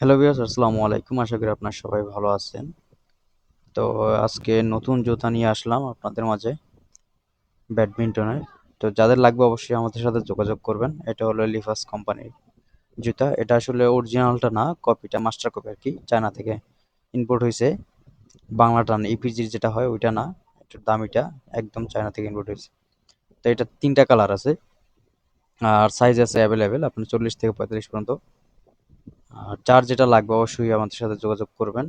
Hello বিয়াস আসসালামু আলাইকুম। আশা করি আপনার সবাই ভালো আছেন। তো আজকে নতুন জুতা নিয়ে আসলাম আপনাদের মাঝে ব্যাডমিন্টনের। তো যাদের লাগবে অবশ্যই আমাদের সাথে যোগাযোগ করবেন। এটা হলো লিফাস কোম্পানির জুতা। এটা আসলে অরিজিনালটা না কপিটা মাস্টার কপি আর কি। চায়না থেকে ইম্পোর্ট হয়েছে। বাংলাটা না ইপিজির যেটা হয়, ওইটা না। একটু দামিটা একদম চায়না থেকে ইম্পোর্ট হয়েছে। তো এটা তিনটা কালার আছে। আর সাইজ আছে অ্যাভেলেবেল আপনি চল্লিশ থেকে পঁয়তাল্লিশ পর্যন্ত। আর যার যেটা লাগবে অবশ্যই আমাদের সাথে যোগাযোগ করবেন।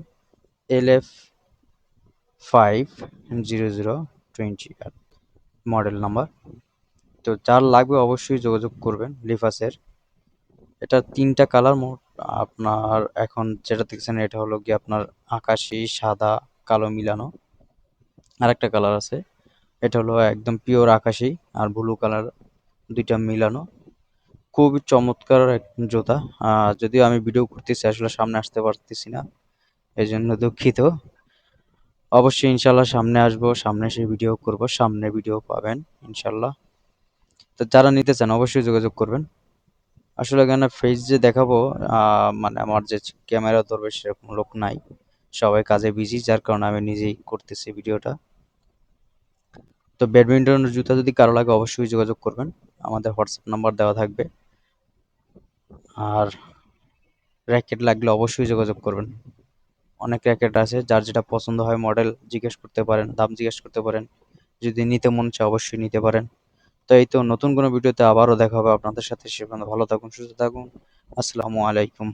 L F five zero zero twenty model number তো যার লাগবে অবশ্যই যোগাযোগ করবেন লিফাসের। এটা তিনটা কালার মোট, আপনার এখন যেটা দেখছেন এটা হলো কি আপনার আকাশি, সাদা, কালো, মিলানো। আর একটা কালার আছে। এটা হলো একদম পিওর আকাশি আর ব্লু কালার দুইটা মিলানো। খুবই চমৎকার এক জুতা। আহ, যদিও আমি ভিডিও করতেছি আসলে সামনে আসতে পারতেছি না এই জন্য দুঃখিত। অবশ্যই ইনশাল্লাহ সামনে আসব সামনে এসে ভিডিও করব সামনে ভিডিও পাবেন ইনশাল্লাহ তো যারা নিতে চান অবশ্যই যোগাযোগ করবেন। আসলে এখানে ফেস যে দেখাবো মানে আমার যে ক্যামেরা ধরবে সেরকম লোক নাই। সবাই কাজে বিজি যার কারণে আমি নিজেই করতেছি ভিডিওটা তো ব্যাডমিন্টনের জুতা যদি কারও লাগে অবশ্যই যোগাযোগ করবেন। আমাদের হোয়াটসঅ্যাপ নাম্বার দেওয়া থাকবে। আর র্যাকেট লাগলে অবশ্যই যোগাযোগ করবেন। অনেক র্যাকেট আছে, যার যেটা পছন্দ হয় মডেল জিজ্ঞেস করতে পারেন, দাম জিজ্ঞেস করতে পারেন। যদি নিতে মন চায় অবশ্যই নিতে পারেন। তো এই তো, নতুন কোনো ভিডিওতে আবারও দেখা হবে আপনাদের সাথে। সে ভালো থাকুন, সুস্থ থাকুন। আসসালামু আলাইকুম।